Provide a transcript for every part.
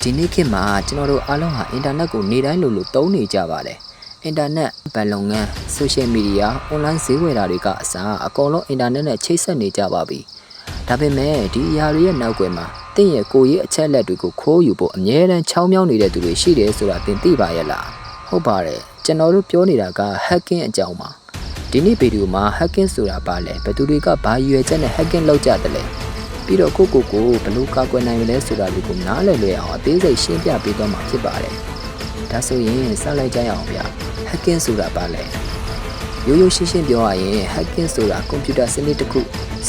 ဒီနေ့ခေတ်မှာကျွန်တော်တို့အားလုံးဟာအင်တာနက်ကိုနေတိုင်းလိုလိုသုံးနေကြပါတယ်အင်တာနက်ဗန်လုပ်ငန်းဆိုရှယ်မီဒီယာအွန်လိုင်းဈေးဝယ်တာတွေကအစားအကုန်လုံးအင်တာနက်နဲ့ချိတ်ဆက်နေကြပါပြီဒါပေမဲ့ဒီအရာတွေရဲ့နောက်ွယ်မှာတင့်ရဲ့ကိုယ်ရဲ့အချက်လက်တွေကိုခိုးယူဖို့အမြဲတမ်းချောင်းမြောင်းနေတဲ့သူတွေရှိတယ်ဆိုတာသင်သိပါရဲ့လားဟုတ်ပါတယ်ကျွန်တော်တို့ပြောနေတာက hacking အကြောင်းပါဒီနေ့ဗီဒီယိုမှာ hacking ဆိုတာပါလဲဘယ်သူတွေကဘာရွယ်ချက်နဲ့ hacking လုပ်ကြတယ်လဲ ပြီးတော့ကိုကိုကိုဘယ်လိုကာကွယ်နိုင်မလဲဆိုတာဒီကိုနားလည်လွယ်အောင်အသေးစိတ်ရှင်းပြပေးသွားမှာဖြစ်ပါတယ်ဒါဆိုရင်စလိုက်ကြရအောင်ဗျာ hacking ဆိုတာပါလဲရိုးရိုးရှင်းရှင်းပြောရရင် hacking ဆိုတာကွန်ပျူတာစနစ်တစ်ခု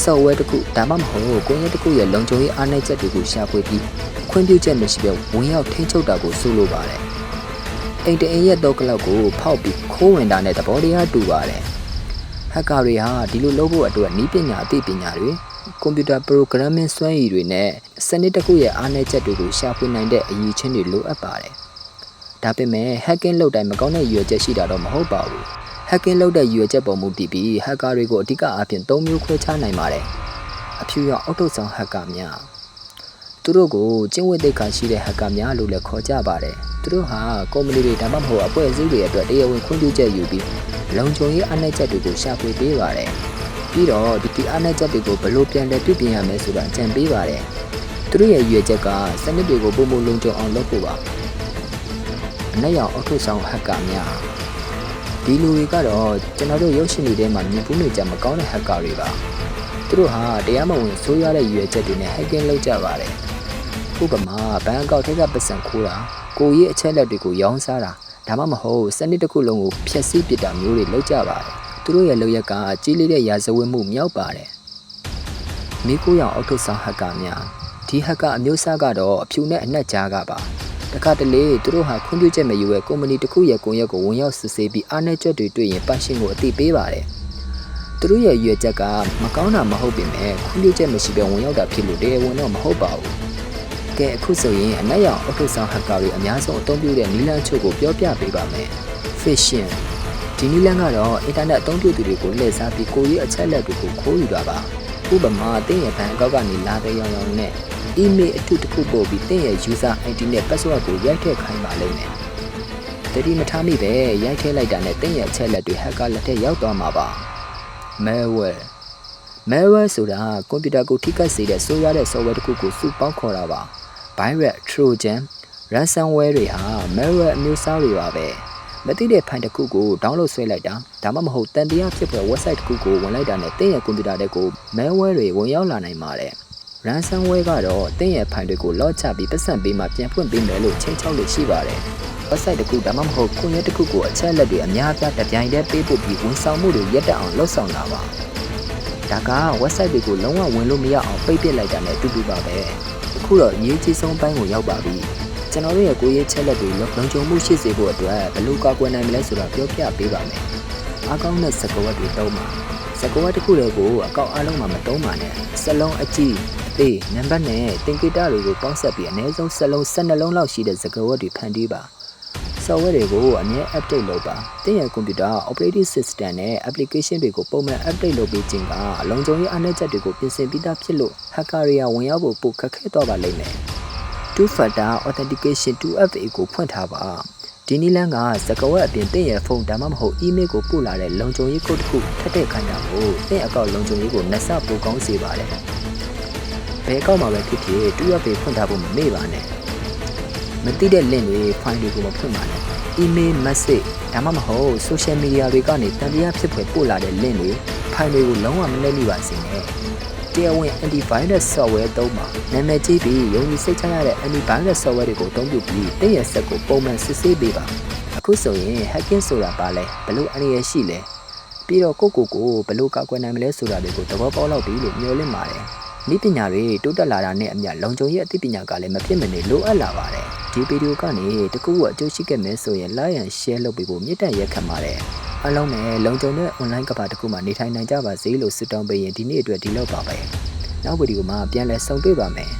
software တစ်ခုဒါမှမဟုတ်ကွန်ရက်တစ်ခုရဲ့လုံခြုံရေးအားနည်းချက်တွေကိုရှာဖွေပြီးခွင့်ပြုချက်မရှိဘဲဝင်ရောက်ထိန်းချုပ်တာကိုဆိုလိုပါတယ်အိမ်တအိမ်ရဲ့တော့ကလောက်ကိုဖောက်ပြီးခိုးဝင်တာနဲ့သဘောတရားတူပါတယ်ဟက်ကာတွေဟာဒီလိုလုပ်ဖို့အတွက်နည်းပညာအသိပညာတွေ ကွန်ပျူတာ programming စွမ်းရည်တွေနဲ့စနစ်တစ်ခုရဲ့အားနည်းချက်တွေကိုရှာဖွေနိုင်တဲ့အရည်ချင်းတွေလိုအပ်ပါတယ်ဒါပေမဲ့ hacking လုပ်တိုင်းမကောင်းတဲ့ရည်ရွယ်ချက်ရှိတာတော့မဟုတ်ပါဘူး hacking လုပ်တဲ့ရည်ရွယ်ချက်ပေါ်မူတည်ပြီး hacker တွေကိုအဓိကအားဖြင့်၃မျိုးခွဲခြားနိုင်ပါတယ်အဖြူရောင်အောက်ထုတ်ဆောင် hacker များသူတို့ကိုကျင့်ဝတ်သိက္ခာရှိတဲ့ hacker များလို့လည်းခေါ်ကြပါတယ်သူတို့ဟာကုမ္ပဏီတွေဒါမှမဟုတ်အဖွဲ့အစည်းတွေအတွက်တရားဝင်ခွင့်ပြုချက်ယူပြီးလုံခြုံရေးအနှဲ့ချက်တွေကိုရှာဖွေပေးပါတယ် ပြီးတော့ဒီအနှဲ့ချက်တွေကိုဘယ်လိုပြန်လည်ပြုပြင်ရမလဲဆိုတာအကြံပေးပါတယ်သူတို့ရဲ့ရည်ရွယ်ချက်ကစနစ်တွေကိုပုံမလုံခြုံအောင်လုပ်ဖို့ပါအနက်ရောင်အောက်ထုတ်ဆောင် hacker များဒီလူတွေကတော့ကျွန်တော်တို့ရုပ်ရှင်တွေထဲမှာမြင်ဖူးနေကြမကောင်းတဲ့ hacker တွေပါသူတို့ဟာတရားမဝင်ဆိုးရတဲ့ရည်ရွယ်ချက်တွေနဲ့ hacking လုပ်ကြပါတယ်ဥပမာဘဏ်အကောင့်ထဲကပတ်စံခိုးတာကိုယ်ရဲ့အချက်လက်တွေကိုရောင်းစားတာဒါမှမဟုတ်စနစ်တစ်ခုလုံးကိုဖျက်ဆီးပစ်တာမျိုးတွေလုပ်ကြပါတယ် သူတို့ရဲ့လုပ်ရက်ကကြီးလေးတဲ့ရာဇဝတ်မှုမြောက်ပါတယ်မိကိုရောင်အောက်ထုတ်ဆောင် hacker များဒီ hacker အမျိုးအစားကတော့အဖြူနဲ့အနက်ကြားကပါတခါတလေသူတို့ဟာခွင့်ပြုချက်မယူရဲ့ကုမ္ပဏီတစ်ခုရဲ့ကွန်ရက်ကိုဝင်ရောက်စစ်ဆေးပြီးအားနည်းချက်တွေတွေ့ရင်ပတ်ရှင်ကိုအသိပေးပါတယ်။သူတို့ရဲ့ရွေချက်ကမကောင်းတာမဟုတ်ပေမဲ့ခွင့်ပြုချက်မရှိဘဲဝင်ရောက်တာဖြစ်လို့တရားဝင်တော့မဟုတ်ပါဘူး။ကဲအခုဆိုရင်အနက်ရောင်အော်တိုဆောင်ဟက်ကာတွေအများဆုံးအသုံးပြုတဲ့နီလန်ချုပ်ကိုပြောပြပေးပါမယ်။ Phishing ဒီနီလန်ကတော့အင်တာနက်အသုံးပြုသူတွေကိုလှည့်စားပြီးကိုယ်ရေးအချက်အလက်တွေကိုခိုးယူတာပါ။ဥပမာတင်းရဲ့ဘဏ်အကောက်ကနေလာတဲ့ရောင်ရောင်နဲ့ email အထုတစ်ခုပို့ပြီးတင်းရဲ့ user ID နဲ့ password ကိုရိုက်ထည့်ခိုင်းပါလိမ့်မယ်။တတိမထားမိပဲရိုက်ထည့်လိုက်တာနဲ့တင်းရဲ့အချက်လက်တွေ hacker လက်ထက်ရောက်သွားမှာပါ။ malware malware ဆိုတာကွန်ပျူတာကိုထိခိုက်စေတဲ့ဆိုးရွားတဲ့ software တစ်ခုကိုစုပေါင်းခေါ်တာပါ။ virus, trojan, ransomware တွေဟာ malware အမျိုးအစားတွေပါပဲ။ မသိတဲ့ဖိုင်တစ်ခုကို download ဆွဲလိုက်တာဒါမှမဟုတ်တန်တရားဖြစ်ဖွယ် website တစ်ခုကိုဝင်လိုက်တာနဲ့တင်းရဲ့ကွန်ပျူတာတဲ့ကို malware တွေဝင်ရောက်လာနိုင်ပါတယ်။ ransomware ကတော့တင်းရဲ့ဖိုင်တွေကိုလော့ချပြီးပတ်စံပေးမှပြန်ဖွင့်ပေးမယ်လို့ချိန်ချောက်လို့ရှိပါတယ်။ website တစ်ခုဒါမှမဟုတ်ကွန်ရက်တစ်ခုကိုအချက်အလက်တွေအများအပြားတစ်ပြိုင်တည်းပေးပို့ပြီးဝန်ဆောင်မှုတွေရက်တက်အောင်လုပ်ဆောင်တာပါ။ဒါက website တွေကိုလုံးဝဝင်လို့မရအောင်ပိတ်ပစ်လိုက်တာနဲ့အတူတူပါပဲ။အခုတော့အရေးကြီးဆုံးပိုင်းကိုရောက်ပါပြီ။ ကျွန်တော်တို့ရဲ့ကိုယ်ရေးချက်လက်တွေလုံခြုံမှုရှိစေဖို့အတွက်ဘယ်လိုကာကွယ်နိုင်မလဲဆိုတာပြောပြပေးပါမယ်။အားကောင်းတဲ့စကားဝတ်တွေတုံးပါ။စကားဝတ်တစ်ခုတည်းကိုအကောက်အားလုံးမှာမတုံးပါနဲ့။စလုံးအကြည့်သေးနံပါတ်နဲ့သင်္ကေတတွေကိုပေါင်းစပ်ပြီးအနည်းဆုံး7လုံး12လုံးလောက်ရှိတဲ့စကားဝတ်တွေဖန်တီးပါ software တွေကိုအမြဲ update လုပ်ပါတင်ရကွန်ပျူတာ operating system နဲ့ application တွေကိုပုံမှန် update လုပ်ပေးခြင်းကအလုံးစုံရေးအနှဲချက်တွေကိုပြင်ဆင်ပြီးသားဖြစ်လို့ hacker တွေကဝင်ရောက်ဖို့ပိုခက်ခဲတော့ပါလိမ့်မယ် two factor authentication 2FA ကိုဖွင့်ထားပါဒီနည်းလမ်းကစကားဝတ်အပြင်တင့်ရဲ့ဖုန်းဒါမှမဟုတ် email ကိုပို့လာတဲ့လုံခြုံရေးကုတ်တစ်ခုထပ်တဲ့ခိုင်းတာကိုတင့်အကောင့်လုံခြုံရေးကိုနှက်ဆပိုကောင်းစေပါတယ်ဘယ်ကောက်မှာပဲဖြစ်ဖြစ်တူရပေဖွင့်ထားဖို့မမေ့ပါနဲ့မသိတဲ့ link တွေ file တွေကိုမဖွင့်ပါနဲ့ email message ဒါမှမဟုတ် social media တွေကနေတန်တရားဖြစ်ဖွယ်ပို့လာတဲ့ link တွေ file တွေကိုလုံးဝမနှိမ့်မိပါစေနဲ့ တရားဝင် antivirus software သုံးပါနာမည်ကြီးပြီးယုံကြည်စိတ်ချရတဲ့ antivirus software တွေကိုအသုံးပြုပြီးတင့်ရဲ့ဆက်ကိုပုံမှန်စစ်ဆေးပေးပါအခုဆိုရင် hacking ဆိုတာပါလဲဘလို့အနေရရှိလဲပြီးတော့ကိုကိုကိုဘလို့ကာကွယ်နိုင်မလဲဆိုတာတွေကိုသဘောပေါက်လောက်ပြီလို့မျှော်လင့်ပါတယ်ဤပညာတွေတိုးတက်လာတာနဲ့အမျှလုံခြုံရေးအသိပညာကလည်းမဖြစ်မနေလိုအပ်လာပါတယ်ဒီဗီဒီယိုကနေတကူအကျိုးရှိခဲ့မယ်ဆိုရင် like and share လုပ်ပေးဖို့မြစ်တန်ရက်ခံပါတယ် အားလုံးနဲ့လုံခြုံတဲ့ online ကဘာတစ်ခုမှာနေထိုင်နိုင်ကြပါစေလို့ဆုတောင်းပေးရင်ဒီနေ့အတွက်ဒီလောက်ပါပဲနောက်ဗီဒီယိုမှာပြန်လည်ဆုံတွေ့ပါမယ်